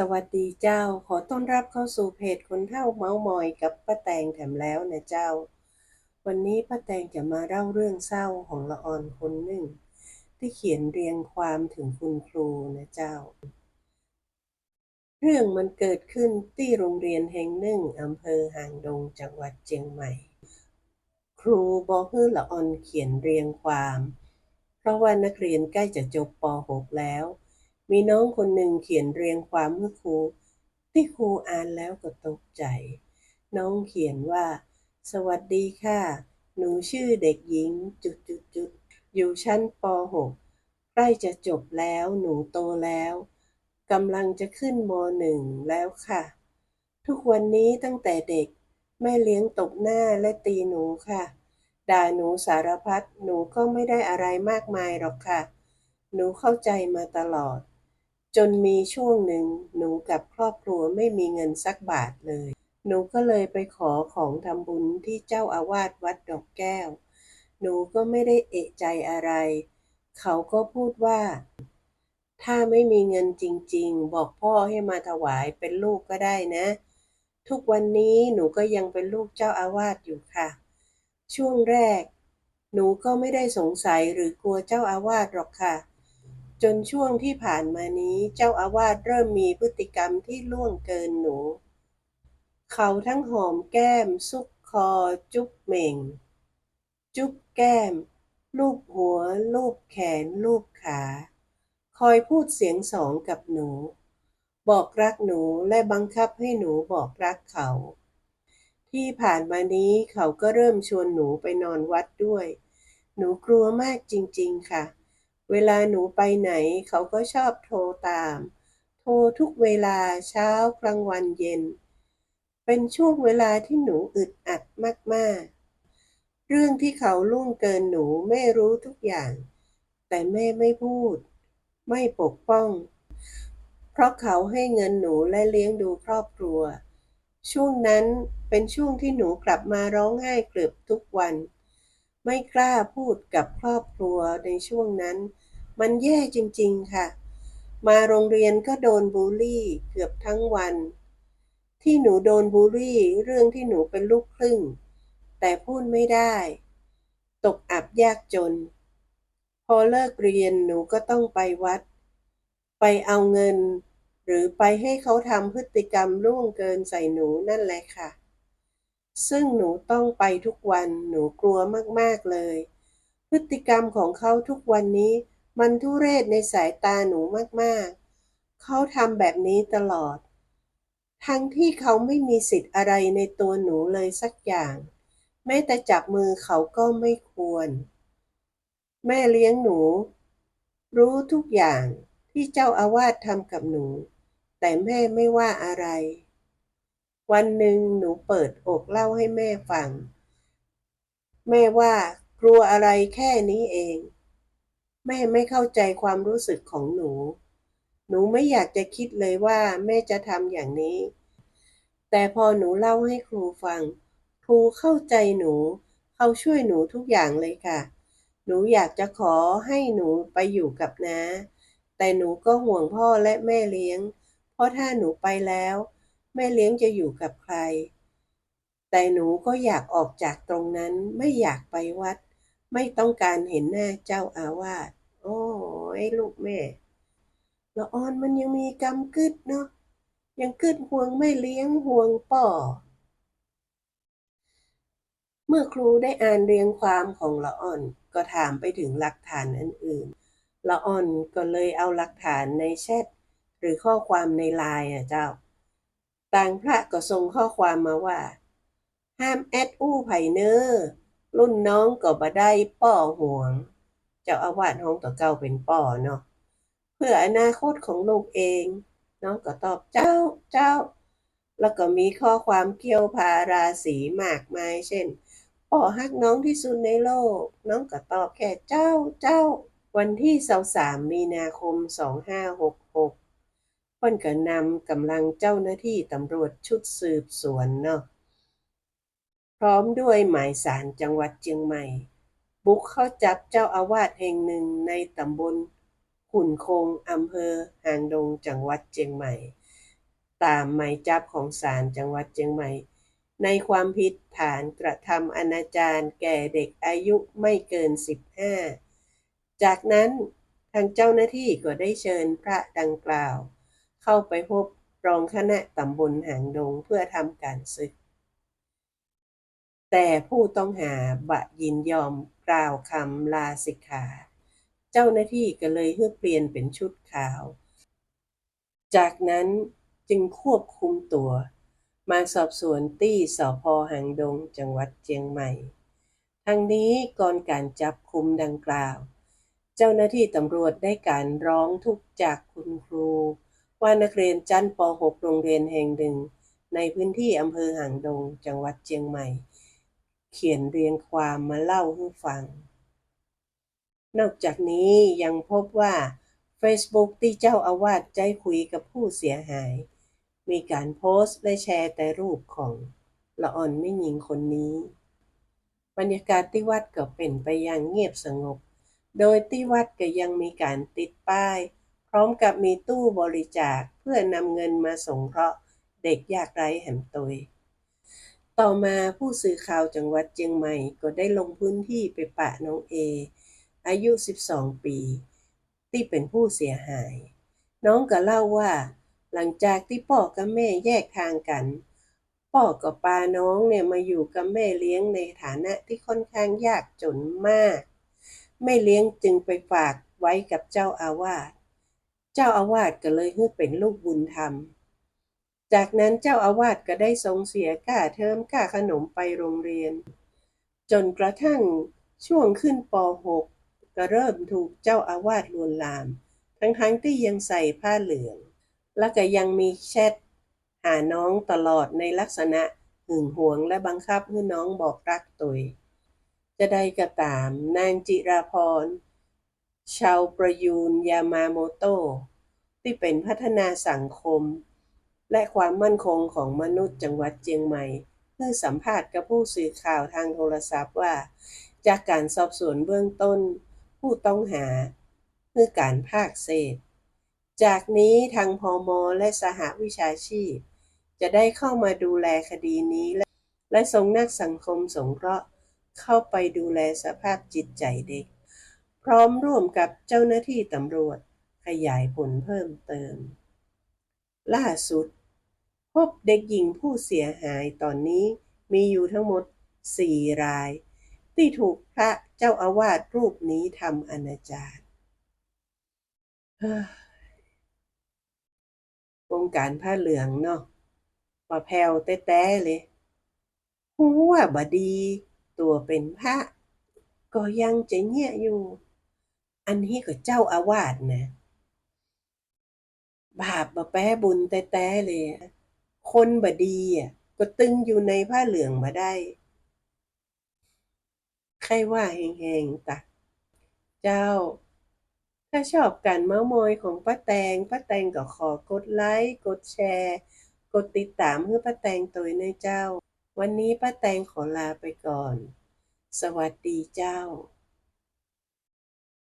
สวัสดีเจ้า ขอต้อนรับเข้าสู่เพจคนเท่าเมาส์มอยกับป้าแตงแถมแล้วนะเจ้า วันนี้ป้าแตงจะมาเล่าเรื่องเศร้าของละออนคนหนึ่ง ที่เขียนเรียงความถึงคุณครูนะเจ้า เรื่องมันเกิดขึ้นที่โรงเรียนแห่งหนึ่งอำเภอหางดงจังหวัดเชียงใหม่ ครูบอกให้ละออนเขียนเรียงความ เพราะว่านักเรียนใกล้จะจบป .6 แล้ว มีน้องคนหนึ่งเขียนเรียงความเมื่อครู ที่ครูอ่านแล้วก็ตกใจ น้องเขียนว่า สวัสดีค่ะ หนูชื่อเด็กหญิงจุดจุดจุดอยู่ชั้นป .6 ใกล้จะจบแล้ว หนูโตแล้วกำลังจะขึ้นม .1 แล้วค่ะ ทุกวันนี้ตั้งแต่เด็ก แม่เลี้ยงตบหน้าและตีหนูค่ะ ด่าหนูสารพัดหนูก็ไม่ได้อะไรมากมายหรอกค่ะ หนูเข้าใจมาตลอด จนมีช่วงหนึ่งหนูกับครอบครัวไม่มีเงินสักบาทเลย หนูก็เลยไปขอของทำบุญที่เจ้าอาวาสวัดดอกแก้ว หนูก็ไม่ได้เอะใจอะไร เขาก็พูดว่า ถ้าไม่มีเงินจริง ๆ บอกพ่อให้มาถวายเป็นลูกก็ได้นะ ทุกวันนี้หนูก็ยังเป็นลูกเจ้าอาวาสอยู่ค่ะ ช่วงแรก หนูก็ไม่ได้สงสัยหรือกลัวเจ้าอาวาสหรอกค่ะ จนช่วงที่ผ่านมานี้เจ้าอาวาสเริ่มมีพฤติกรรมที่ล่วงเกินหนู เขาทั้งหอมแก้ม ซุกคอ จุ๊บเหม่ง จุ๊บแก้ม ลูบหัว ลูบแขน ลูบขา คอยพูดเสียงสองกับหนู บอกรักหนูและบังคับให้หนูบอกรักเขา ที่ผ่านมานี้เขาก็เริ่มชวนหนูไปนอนวัดด้วย หนูกลัวมากจริง ๆ ค่ะเเวลาหนูไปไหนเขาก็ชอบโทรตาม โทรทุกเวลาเช้ากลางวันเย็น เป็นช่วงเวลาที่หนูอึดอัดมากๆ เรื่องที่เขาล่วงเกินหนูแม่รู้ทุกอย่าง แต่แม่ไม่พูด ไม่ปกป้อง เพราะเขาให้เงินหนูและเลี้ยงดูครอบครัว ช่วงนั้นเป็นช่วงที่หนูกลับมาร้องไห้เกือบทุกวัน ไม่กล้าพูดกับครอบครัวในช่วงนั้น มันแย่จริงๆค่ะ มาโรงเรียนก็โดนบูลลี่เกือบทั้งวัน ที่หนูโดนบูลลี่เรื่องที่หนูเป็นลูกครึ่ง แต่พูดไม่ได้ ตกอับยากจน พอเลิกเรียนหนูก็ต้องไปวัด ไปเอาเงิน หรือไปให้เขาทำพฤติกรรมล่วงเกินใส่หนูนั่นแหละค่ะ ซึ่งหนูต้องไปทุกวันหนูกลัวมากๆเลย พฤติกรรมของเขาทุกวันนี้ มันทุเรศในสายตาหนูมากๆ เขาทำแบบนี้ตลอด ทั้งที่เขาไม่มีสิทธิ์อะไรในตัวหนูเลยสักอย่าง แม้แต่จับมือเขาก็ไม่ควร แม่เลี้ยงหนู รู้ทุกอย่างที่เจ้าอาวาสทำกับหนู แต่แม่ไม่ว่าอะไร วันหนึ่งหนูเปิดอกเล่าให้แม่ฟัง แม่ว่ากลัวอะไรแค่นี้เอง แม่ไม่เข้าใจความรู้สึกของหนู หนูไม่อยากจะคิดเลยว่าแม่จะทำอย่างนี้ แต่พอหนูเล่าให้ครูฟัง ครูเข้าใจหนู เขาช่วยหนูทุกอย่างเลยค่ะ หนูอยากจะขอให้หนูไปอยู่กับน้าแต่หนูก็ห่วงพ่อและแม่เลี้ยง เพราะถ้าหนูไปแล้ว แม่เลี้ยงจะอยู่กับใคร แต่หนูก็อยากออกจากตรงนั้นไม่อยากไปวัด ไม่ต้องการเห็นหน้าเจ้าอาวาสโอ้ไอ้ลูกแม่ละอ่อนมันยังมีกำกึดเนาะยังกึดห่วงไม่เลี้ยงห่วงป่อเมื่อครูได้อ่านเรียงความของละอ่อนก็ถามไปถึงหลักฐานอื่นๆละอ่อนก็เลยเอาหลักฐานในแชทหรือข้อความในไลน์อะเจ้า ต่างพระก็ส่งข้อความมาว่า ห้ามแอดอู้ไผ่เนอรุ่นน้องก็บ่ได้ป้อห่วง เจ้าอาวาสห้องต่อเก่าเป็นป้อเนาะเพื่ออนาคตของลูกเอง น้องก็ตอบเจ้าเจ้า แล้วก็มีข้อความเกี่ยวพาราศีมากมาย เช่นป่อฮักน้องที่สุดในโลก น้องก็ตอบแค่เจ้าเจ้า วันที่ 23 มีนาคม 2566 พิ่นก็นำกำลังเจ้าหน้าที่ตำรวจชุดสืบสวนเนาะพร้อมด้วยหมายสารจังหวัดเชียงใหม่ บุกเข้าจับเจ้าอาวาสแห่งหนึ่งในตำบลขุนคงอำเภอหางดงจังหวัดเชียงใหม่ ตามหมายจับของศาลจังหวัดเชียงใหม่ ในความผิดฐานกระทำอนาจารแก่เด็กอายุไม่เกิน 15 จากนั้นทางเจ้าหน้าที่ก็ได้เชิญพระดังกล่าว เข้าไปพบรองคณะตำบลหางดงเพื่อทำการศึก แต่ผู้ต้องหาบะยินยอมกล่าวคำลาสิกขา เจ้าหน้าที่ก็เลยให้เปลี่ยนเป็นชุดขาว จากนั้นจึงควบคุมตัว มาสอบสวนที่สพหางดงจังหวัดเชียงใหม่ ทั้งนี้ก่อนการจับคุมดังกล่าว เจ้าหน้าที่ตำรวจได้การร้องทุกข์จากคุณครู ว่านักเรียนชั้นป .6 โรงเรียนแห่งหนึ่ง ในพื้นที่อำเภอหางดง จังหวัดเชียงใหม่ เขียนเรียงความมาเล่าให้ฟัง นอกจากนี้ยังพบว่า Facebook ที่เจ้าอาวาสใจคุยกับผู้เสียหาย มีการโพสต์และแชร์แต่รูปของละอ่อนไม่หญิงคนนี้ บรรยากาศที่วัดก็เป็นไปอย่างเงียบสงบ โดยที่วัดก็ยังมีการติดป้าย ร้อมกับมีตู้บริจาคเพื่อนำเงินมาสงเคราะห์เด็กยากไร้แห่มตยต่อมาผู้สื่อข่าวจังหวัดเชียงใหม่ก็ได้ลงพื้นที่ไปปะน้องเอ อายุ 12 ปี ที่เป็นผู้เสียหาย น้องก็เล่าว่า หลังจากที่พ่อกับแม่แยกทางกัน พ่อกับปาน้องเนี่ยมาอยู่กับแม่เลี้ยงในฐานะที่ค่อนข้างยากจนมาก แม่เลี้ยงจึงไปฝากไว้กับเจ้าอาวาส เจ้าอาวาสก็เลยให้เป็นลูกบุญธรรม จากนั้นเจ้าอาวาสก็ได้ทรงเสียค่าเทอมค่าขนมไปโรงเรียน จนกระทั่งช่วงขึ้นป .6 ก็เริ่มถูกเจ้าอาวาสลวนลาม ทั้งๆที่ยังใส่ผ้าเหลือง และก็ยังมีแชทหาน้องตลอดในลักษณะหึงหวงและบังคับให้น้องบอกรักตัวจะได้ก็ตามนางจิราพร ชาวประยูนยามาโมโตที่เป็นพัฒนาสังคม และความมั่นคงของมนุษย์จังหวัดเชียงใหม่เพื่อสัมภาษณ์กับผู้สื่อข่าวทางโทรศัพท์ว่า จากการสอบสวนเบื้องต้น ผู้ต้องหาเพื่อการภาคเศษ จากนี้ทางพอมและสหวิชาชีพ จะได้เข้ามาดูแลคดีนี้และและส่งนักสังคมสงเคราะห์เข้าไปดูแลสภาพจิตใจเด็ก พร้อมร่วมกับเจ้าหน้าที่ตำรวจขยายผลเพิ่มเติม ล่าสุด พบเด็กหญิงผู้เสียหายตอนนี้มีอยู่ทั้งหมด4ราย ที่ถูกพระเจ้าอาวาสรูปนี้ทำอนาจารวงการผ้าเหลืองเนาะว่าแผ่วแต้ๆเลยหูว่าบดี ตัวเป็นพระ ก็ยังจะเงียอยู่ อันนี้ก็เจ้าอาวาสนะ บาปบ่แป้บุญแต่แต่เลย คนบดีอะก็ตึงอยู่ในผ้าเหลืองมาได้ ใครว่าแหงๆตักเจ้า ถ้าชอบการเม้ามอยของป้าแตงป้าแตงก็ขอกดไลค์ กดแชร์ กดติดตามเพื่อป้าแตงตัวในเจ้า วันนี้ป้าแตงขอลาไปก่อน สวัสดีเจ้า